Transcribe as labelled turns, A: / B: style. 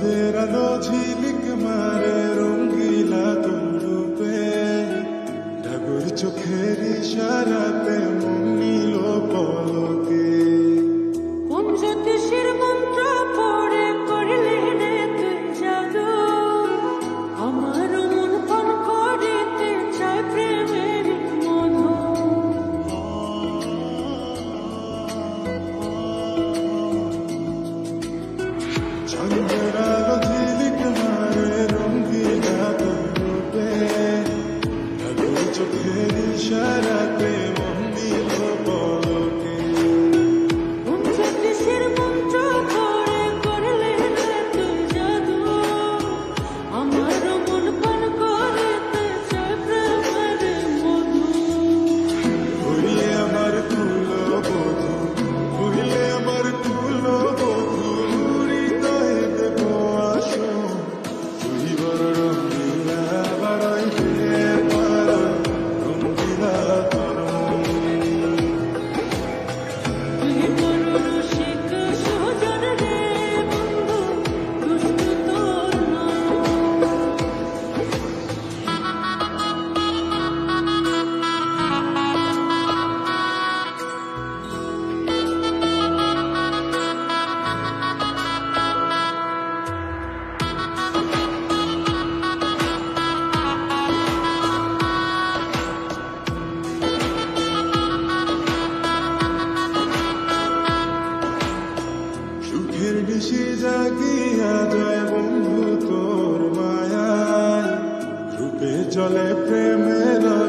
A: तेरा लो झिलिक मारे রঙ্গিলা তুলুপে ঢাকুর চোখের ইশারাতে জলে প্রেমেরা